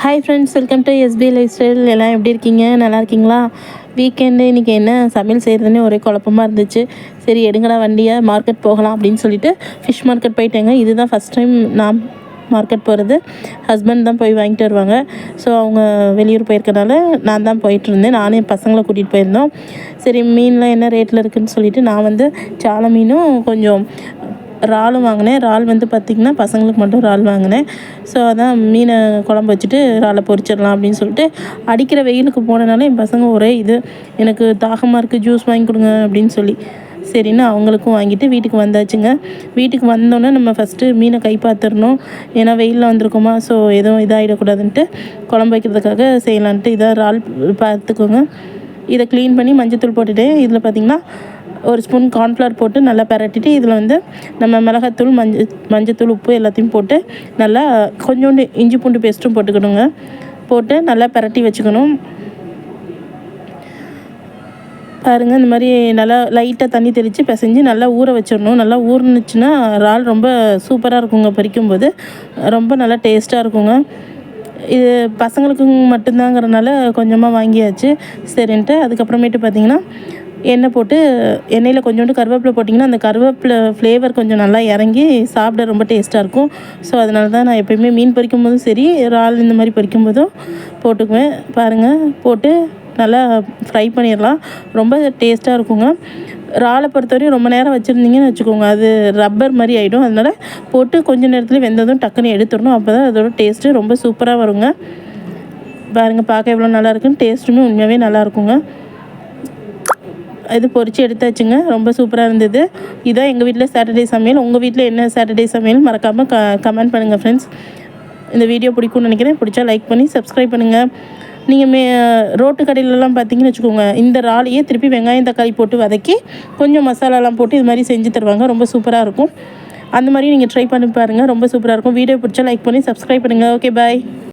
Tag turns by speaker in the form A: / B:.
A: hi friends welcome to SP lifestyle எல்லாம் எப்படி இருக்கீங்க நல்லா இருக்கீங்களா வீக்கெண்டு இன்றைக்கி என்ன சமையல் செய்கிறதுனே ஒரே குழப்பமாக இருந்துச்சு சரி எடுங்கடா வண்டியை மார்க்கெட் போகலாம் அப்படின்னு சொல்லிட்டு ஃபிஷ் மார்க்கெட் போயிட்டேங்க இதுதான் ஃபஸ்ட் டைம் நான் மார்க்கெட் போகிறது ஹஸ்பண்ட் தான் போய் வாங்கிட்டு வருவாங்க ஸோ அவங்க வெளியூர் போயிருக்கனால நான் தான் போயிட்டுருந்தேன் நானே என் பசங்களை கூட்டிகிட்டு போயிருந்தோம் சரி மீன்லாம் என்ன ரேட்டில் இருக்குதுன்னு சொல்லிவிட்டு நான் வந்து சால மீனும் கொஞ்சம் இறாலும் வாங்கினேன் இறால் வந்து பார்த்திங்கன்னா பசங்களுக்கு மட்டும் இறால் வாங்கினேன் ஸோ அதான் மீனை குழம்பு வச்சுட்டு இறாலை பொறிச்சிடலாம் அப்படின்னு சொல்லிட்டு அடிக்கிற வெயிலுக்கு போனனால என் பசங்க ஒரே இது எனக்கு தாகமாக இருக்குது ஜூஸ் வாங்கி கொடுங்க அப்படின்னு சொல்லி சரின்னு அவங்களுக்கும் வாங்கிட்டு வீட்டுக்கு வந்தாச்சுங்க வீட்டுக்கு வந்தோன்னே நம்ம ஃபஸ்ட்டு மீனை கை பார்த்துடணும் ஏன்னா வெயிலில் வந்திருக்குமா ஸோ எதுவும் இதாகிடக்கூடாதுன்ட்டு குழம்பு வைக்கிறதுக்காக செய்யலான்ட்டு இதாக இறால் பார்த்துக்கோங்க இதை க்ளீன் பண்ணி மஞ்சத்தூள் போட்டுட்டு இதில் பார்த்திங்கன்னா ஒரு ஸ்பூன் கார்ன்ஃப்ளவர் போட்டு நல்லா பரட்டிட்டு இதில் வந்து நம்ம மிளகாத்தூள் மஞ்சள் மஞ்சத்தூள் உப்பு எல்லாத்தையும் போட்டு நல்லா கொஞ்சோண்டு இஞ்சி பூண்டு பேஸ்ட்டும் போட்டுக்கணுங்க போட்டு நல்லா பரட்டி வச்சுக்கணும் பாருங்கள் இந்த மாதிரி நல்லா லைட்டாக தண்ணி தெளித்து பிசைஞ்சு நல்லா ஊற வச்சிடணும் நல்லா ஊறுனுச்சுன்னா இறால் ரொம்ப சூப்பராக இருக்குங்க போது ரொம்ப நல்லா டேஸ்ட்டாக இருக்குங்க இது பசங்களுக்கு மட்டும்தாங்கிறனால கொஞ்சமாக வாங்கியாச்சு சரின்ட்டு அதுக்கப்புறமேட்டு பார்த்திங்கன்னா எண்ணெய் போட்டு எண்ணெயில் கொஞ்சோண்டு கருவேப்பிலை போட்டிங்கன்னா அந்த கருவேப்பிலை ஃப்ளேவர் கொஞ்சம் நல்லா இறங்கி சாப்பிட ரொம்ப டேஸ்ட்டாக இருக்கும் ஸோ அதனால தான் நான் எப்போயுமே மீன் பறிக்கும் போதும் சரி இறால் இந்த மாதிரி பறிக்கும் போதும் போட்டுக்குவேன் பாருங்கள் போட்டு நல்லா ஃப்ரை பண்ணிடலாம் ரொம்ப டேஸ்ட்டாக இருக்குங்க இறாலை பொறுத்தவரையும் ரொம்ப நேரம் வச்சுருந்தீங்கன்னு வச்சுக்கோங்க அது ரப்பர் மாதிரி ஆகிடும் அதனால் போட்டு கொஞ்சம் நேரத்தில் வெந்ததும் டக்குன்னு எடுத்துடணும் அப்போ தான் அதோட டேஸ்ட்டு ரொம்ப சூப்பராக வருங்க பாருங்கள் பார்க்க எவ்வளோ நல்லாயிருக்குன்னு டேஸ்ட்டுமே உண்மையாகவே நல்லாயிருக்குங்க இது பொறிச்சு எடுத்தாச்சுங்க ரொம்ப சூப்பராக இருந்தது இதான் எங்கள் வீட்டில் சாட்டர்டே சமையல் உங்கள் வீட்டில் என்ன சாட்டர்டே சமையல் மறக்காமல் க கமெண்ட் பண்ணுங்கள் ஃப்ரெண்ட்ஸ் இந்த வீடியோ பிடிக்கும்னு நினைக்கிறேன் பிடிச்சா லைக் பண்ணி சப்ஸ்கிரைப் பண்ணுங்கள் நீங்கள் மே ரோட்டு கடையிலலாம் பார்த்தீங்கன்னு வச்சுக்கோங்க இந்த ராலியே திருப்பி வெங்காயம் தக்காளி போட்டு வதக்கி கொஞ்சம் மசாலாலாம் போட்டு இது மாதிரி செஞ்சு தருவாங்க ரொம்ப சூப்பராக இருக்கும் அந்த மாதிரி நீங்கள் ட்ரை பண்ணி பாருங்கள் ரொம்ப சூப்பராக இருக்கும் வீடியோ பிடிச்சா லைக் பண்ணி சப்ஸ்கிரைப் பண்ணுங்கள் ஓகே பாய்